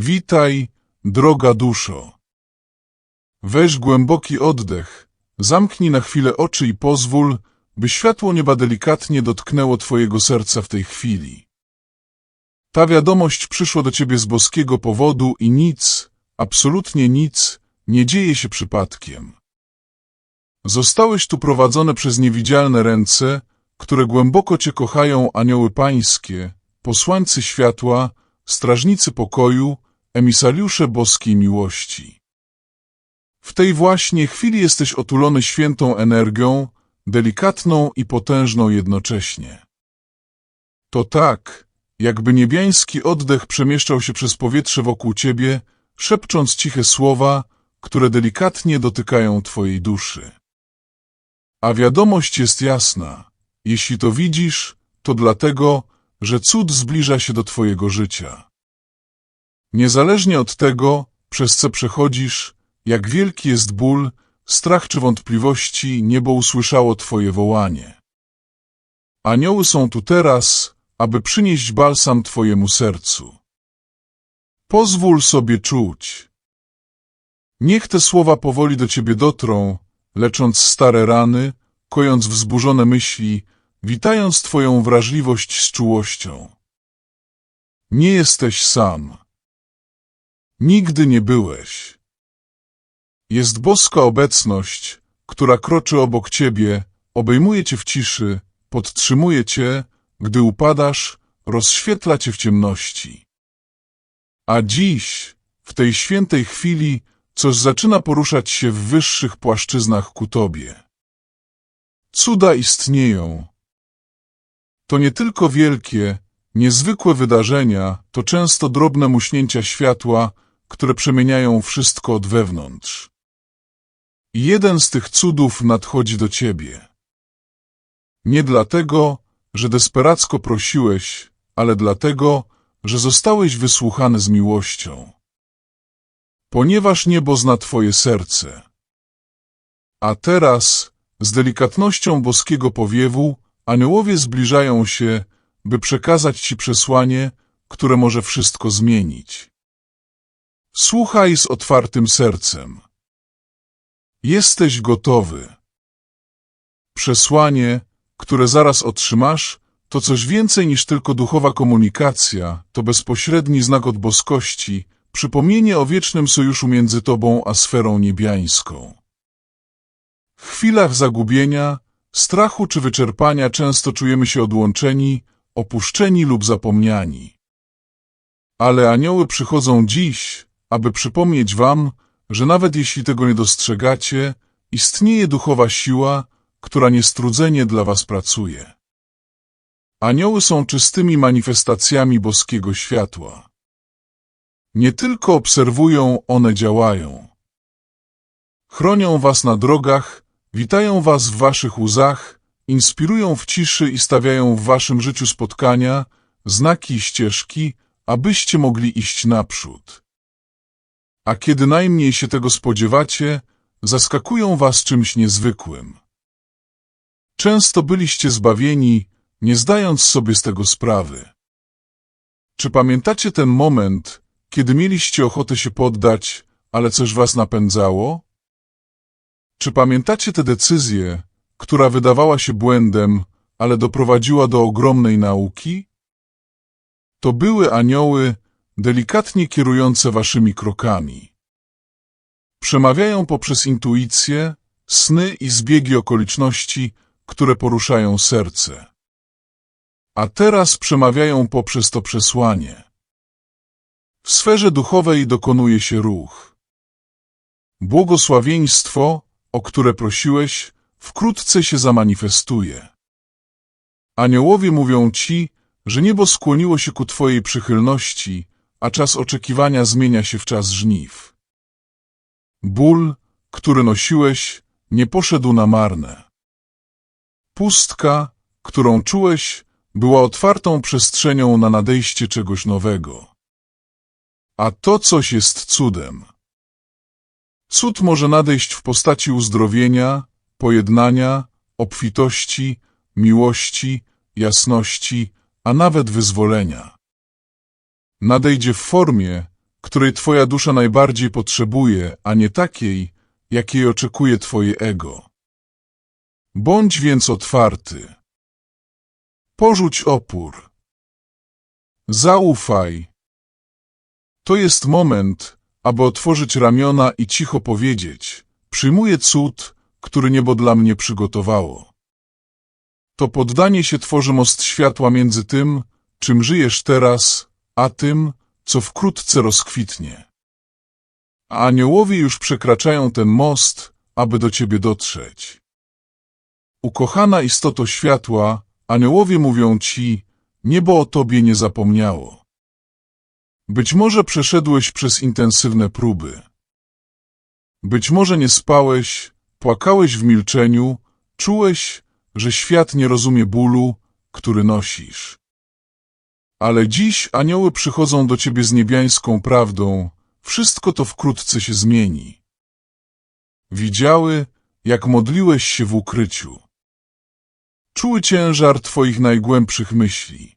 Witaj, droga duszo. Weź głęboki oddech, zamknij na chwilę oczy i pozwól, by światło nieba delikatnie dotknęło twojego serca w tej chwili. Ta wiadomość przyszła do ciebie z boskiego powodu i nic, absolutnie nic, nie dzieje się przypadkiem. Zostałeś tu prowadzone przez niewidzialne ręce, które głęboko cię kochają anioły pańskie, posłańcy światła, strażnicy pokoju, emisariusze boskiej miłości. W tej właśnie chwili jesteś otulony świętą energią, delikatną i potężną jednocześnie. To tak, jakby niebiański oddech przemieszczał się przez powietrze wokół ciebie, szepcząc ciche słowa, które delikatnie dotykają twojej duszy. A wiadomość jest jasna. Jeśli to widzisz, to dlatego, że cud zbliża się do twojego życia. Niezależnie od tego, przez co przechodzisz, jak wielki jest ból, strach czy wątpliwości, niebo usłyszało twoje wołanie. Anioły są tu teraz, aby przynieść balsam twojemu sercu. Pozwól sobie czuć. Niech te słowa powoli do ciebie dotrą, lecząc stare rany, kojąc wzburzone myśli, witając twoją wrażliwość z czułością. Nie jesteś sam. Nigdy nie byłeś. Jest boska obecność, która kroczy obok ciebie, obejmuje cię w ciszy, podtrzymuje cię, gdy upadasz, rozświetla cię w ciemności. A dziś, w tej świętej chwili, coś zaczyna poruszać się w wyższych płaszczyznach ku tobie. Cuda istnieją. To nie tylko wielkie, niezwykłe wydarzenia, to często drobne muśnięcia światła, które przemieniają wszystko od wewnątrz. Jeden z tych cudów nadchodzi do ciebie. Nie dlatego, że desperacko prosiłeś, ale dlatego, że zostałeś wysłuchany z miłością. Ponieważ niebo zna twoje serce. A teraz, z delikatnością boskiego powiewu, aniołowie zbliżają się, by przekazać ci przesłanie, które może wszystko zmienić. Słuchaj z otwartym sercem. Jesteś gotowy. Przesłanie, które zaraz otrzymasz, to coś więcej niż tylko duchowa komunikacja, to bezpośredni znak od boskości, przypomnienie o wiecznym sojuszu między tobą a sferą niebiańską. W chwilach zagubienia, strachu czy wyczerpania często czujemy się odłączeni, opuszczeni lub zapomniani. Ale anioły przychodzą dziś, aby przypomnieć wam, że nawet jeśli tego nie dostrzegacie, istnieje duchowa siła, która niestrudzenie dla was pracuje. Anioły są czystymi manifestacjami boskiego światła. Nie tylko obserwują, one działają. Chronią was na drogach, witają was w waszych łzach, inspirują w ciszy i stawiają w waszym życiu spotkania, znaki i ścieżki, abyście mogli iść naprzód. A kiedy najmniej się tego spodziewacie, zaskakują was czymś niezwykłym. Często byliście zbawieni, nie zdając sobie z tego sprawy. Czy pamiętacie ten moment, kiedy mieliście ochotę się poddać, ale coś was napędzało? Czy pamiętacie tę decyzję, która wydawała się błędem, ale doprowadziła do ogromnej nauki? To były anioły, delikatnie kierujące waszymi krokami. Przemawiają poprzez intuicję, sny i zbiegi okoliczności, które poruszają serce. A teraz przemawiają poprzez to przesłanie. W sferze duchowej dokonuje się ruch. Błogosławieństwo, o które prosiłeś, wkrótce się zamanifestuje. Aniołowie mówią ci, że niebo skłoniło się ku twojej przychylności, a czas oczekiwania zmienia się w czas żniw. Ból, który nosiłeś, nie poszedł na marne. Pustka, którą czułeś, była otwartą przestrzenią na nadejście czegoś nowego. A to coś jest cudem. Cud może nadejść w postaci uzdrowienia, pojednania, obfitości, miłości, jasności, a nawet wyzwolenia. Nadejdzie w formie, której twoja dusza najbardziej potrzebuje, a nie takiej, jakiej oczekuje twoje ego. Bądź więc otwarty. Porzuć opór. Zaufaj. To jest moment, aby otworzyć ramiona i cicho powiedzieć: Przyjmuję cud, który niebo dla mnie przygotowało. To poddanie się tworzy most światła między tym, czym żyjesz teraz, a tym, co wkrótce rozkwitnie. Aniołowie już przekraczają ten most, aby do ciebie dotrzeć. Ukochana istoto światła, aniołowie mówią ci, niebo o tobie nie zapomniało. Być może przeszedłeś przez intensywne próby. Być może nie spałeś, płakałeś w milczeniu, czułeś, że świat nie rozumie bólu, który nosisz. Ale dziś anioły przychodzą do ciebie z niebiańską prawdą, wszystko to wkrótce się zmieni. Widziały, jak modliłeś się w ukryciu. Czuły ciężar twoich najgłębszych myśli.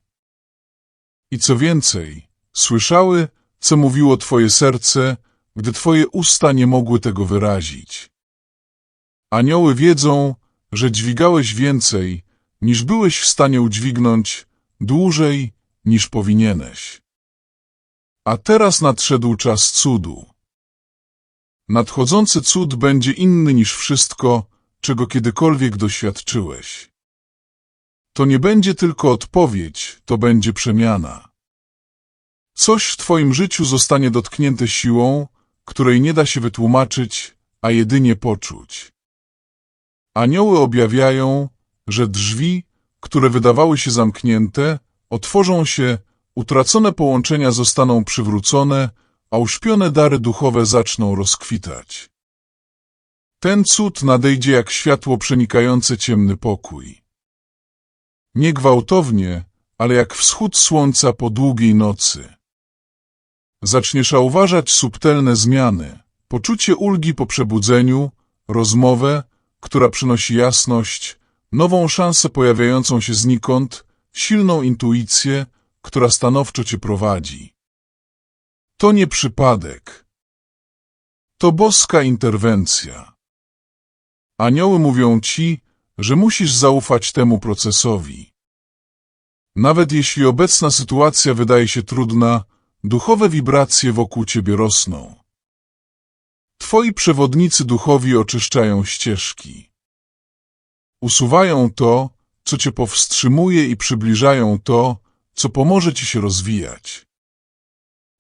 I co więcej, słyszały, co mówiło twoje serce, gdy twoje usta nie mogły tego wyrazić. Anioły wiedzą, że dźwigałeś więcej, niż byłeś w stanie udźwignąć, dłużej, niż powinieneś. A teraz nadszedł czas cudu. Nadchodzący cud będzie inny niż wszystko, czego kiedykolwiek doświadczyłeś. To nie będzie tylko odpowiedź, to będzie przemiana. Coś w Twoim życiu zostanie dotknięte siłą, której nie da się wytłumaczyć, a jedynie poczuć. Anioły objawiają, że drzwi, które wydawały się zamknięte, otworzą się, utracone połączenia zostaną przywrócone, a uśpione dary duchowe zaczną rozkwitać. Ten cud nadejdzie jak światło przenikające ciemny pokój. Nie gwałtownie, ale jak wschód słońca po długiej nocy. Zaczniesz zauważać subtelne zmiany, poczucie ulgi po przebudzeniu, rozmowę, która przynosi jasność, nową szansę pojawiającą się znikąd, silną intuicję, która stanowczo cię prowadzi. To nie przypadek. To boska interwencja. Anioły mówią ci, że musisz zaufać temu procesowi. Nawet jeśli obecna sytuacja wydaje się trudna, duchowe wibracje wokół ciebie rosną. Twoi przewodnicy duchowi oczyszczają ścieżki. Usuwają to, co cię powstrzymuje i przybliżają to, co pomoże ci się rozwijać.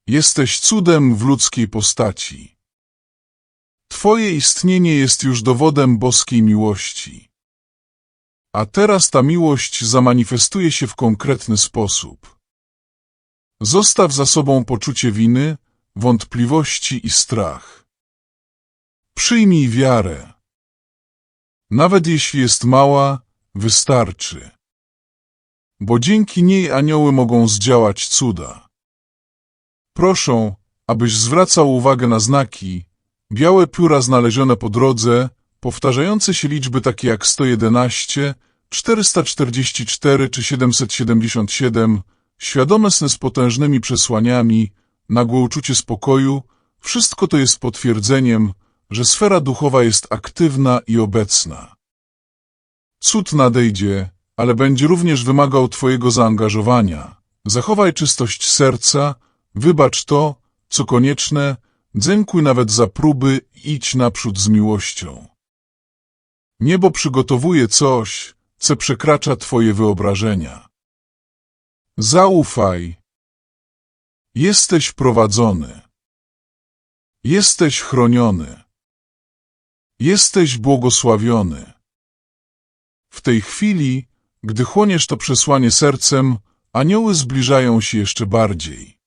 Jesteś cudem w ludzkiej postaci. Twoje istnienie jest już dowodem boskiej miłości. A teraz ta miłość zamanifestuje się w konkretny sposób. Zostaw za sobą poczucie winy, wątpliwości i strach. Przyjmij wiarę. Nawet jeśli jest mała, wystarczy. Bo dzięki niej anioły mogą zdziałać cuda. Proszę, abyś zwracał uwagę na znaki, białe pióra znalezione po drodze, powtarzające się liczby takie jak 111, 444 czy 777, świadome sny z potężnymi przesłaniami, nagłe uczucie spokoju, wszystko to jest potwierdzeniem, że sfera duchowa jest aktywna i obecna. Cud nadejdzie, ale będzie również wymagał Twojego zaangażowania. Zachowaj czystość serca, wybacz to, co konieczne, dziękuj nawet za próby idź naprzód z miłością. Niebo przygotowuje coś, co przekracza Twoje wyobrażenia. Zaufaj. Jesteś prowadzony. Jesteś chroniony. Jesteś błogosławiony. W tej chwili, gdy chłoniesz to przesłanie sercem, anioły zbliżają się jeszcze bardziej.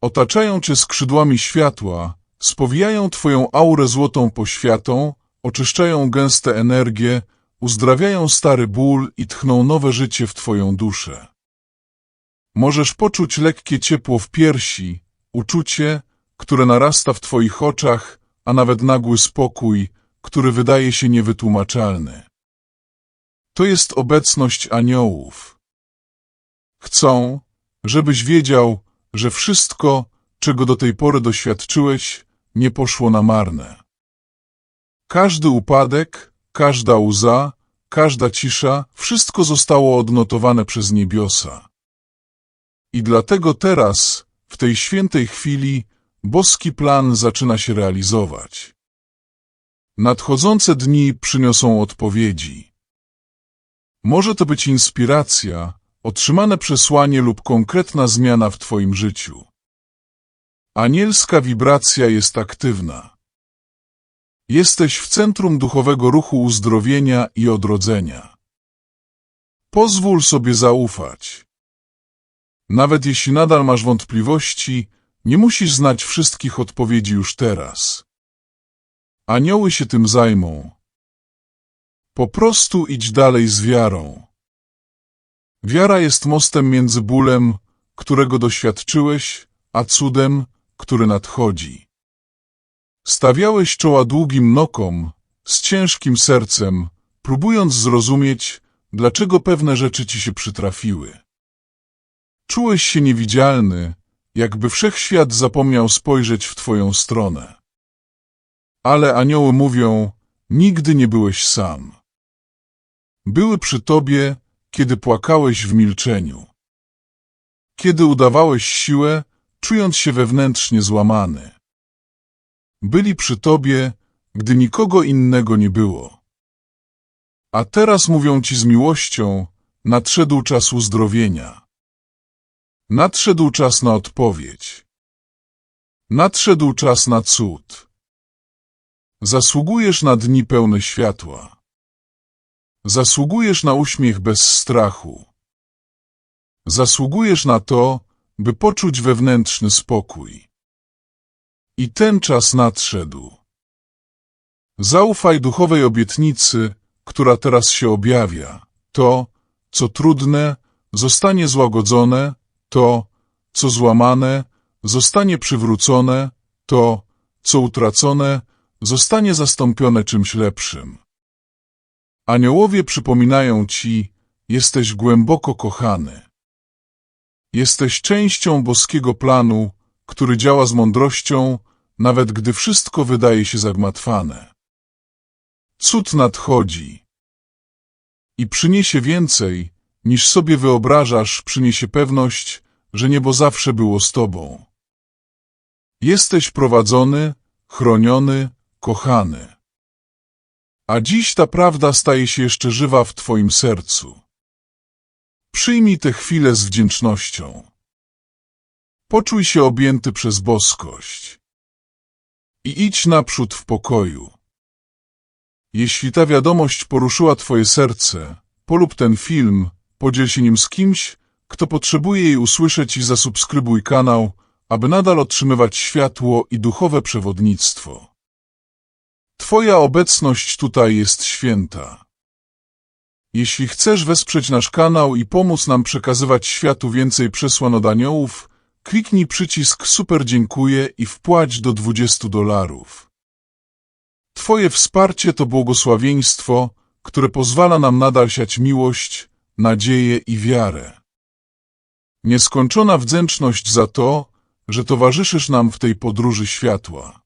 Otaczają cię skrzydłami światła, spowijają twoją aurę złotą poświatą, oczyszczają gęste energie, uzdrawiają stary ból i tchną nowe życie w twoją duszę. Możesz poczuć lekkie ciepło w piersi, uczucie, które narasta w twoich oczach, a nawet nagły spokój, który wydaje się niewytłumaczalny. To jest obecność aniołów. Chcą, żebyś wiedział, że wszystko, czego do tej pory doświadczyłeś, nie poszło na marne. Każdy upadek, każda łza, każda cisza, wszystko zostało odnotowane przez niebiosa. I dlatego teraz, w tej świętej chwili, boski plan zaczyna się realizować. Nadchodzące dni przyniosą odpowiedzi. Może to być inspiracja, otrzymane przesłanie lub konkretna zmiana w Twoim życiu. Anielska wibracja jest aktywna. Jesteś w centrum duchowego ruchu uzdrowienia i odrodzenia. Pozwól sobie zaufać. Nawet jeśli nadal masz wątpliwości, nie musisz znać wszystkich odpowiedzi już teraz. Anioły się tym zajmą. Po prostu idź dalej z wiarą. Wiara jest mostem między bólem, którego doświadczyłeś, a cudem, który nadchodzi. Stawiałeś czoła długim nokom, z ciężkim sercem, próbując zrozumieć, dlaczego pewne rzeczy ci się przytrafiły. Czułeś się niewidzialny, jakby wszechświat zapomniał spojrzeć w twoją stronę. Ale anioły mówią, nigdy nie byłeś sam. Były przy tobie, kiedy płakałeś w milczeniu. Kiedy udawałeś siłę, czując się wewnętrznie złamany. Byli przy tobie, gdy nikogo innego nie było. A teraz mówią ci z miłością, nadszedł czas uzdrowienia. Nadszedł czas na odpowiedź. Nadszedł czas na cud. Zasługujesz na dni pełne światła. Zasługujesz na uśmiech bez strachu. Zasługujesz na to, by poczuć wewnętrzny spokój. I ten czas nadszedł. Zaufaj duchowej obietnicy, która teraz się objawia. To, co trudne, zostanie złagodzone, to, co złamane, zostanie przywrócone, to, co utracone, zostanie zastąpione czymś lepszym. Aniołowie przypominają ci, jesteś głęboko kochany. Jesteś częścią boskiego planu, który działa z mądrością, nawet gdy wszystko wydaje się zagmatwane. Cud nadchodzi i przyniesie więcej, niż sobie wyobrażasz, przyniesie pewność, że niebo zawsze było z tobą. Jesteś prowadzony, chroniony, kochany. A dziś ta prawda staje się jeszcze żywa w twoim sercu. Przyjmij tę chwilę z wdzięcznością. Poczuj się objęty przez boskość. I idź naprzód w pokoju. Jeśli ta wiadomość poruszyła twoje serce, polub ten film, podziel się nim z kimś, kto potrzebuje jej usłyszeć i zasubskrybuj kanał, aby nadal otrzymywać światło i duchowe przewodnictwo. Twoja obecność tutaj jest święta. Jeśli chcesz wesprzeć nasz kanał i pomóc nam przekazywać światu więcej przesłan od aniołów, kliknij przycisk Super dziękuję i wpłać do 20 dolarów. Twoje wsparcie to błogosławieństwo, które pozwala nam nadal siać miłość, nadzieję i wiarę. Nieskończona wdzięczność za to, że towarzyszysz nam w tej podróży światła.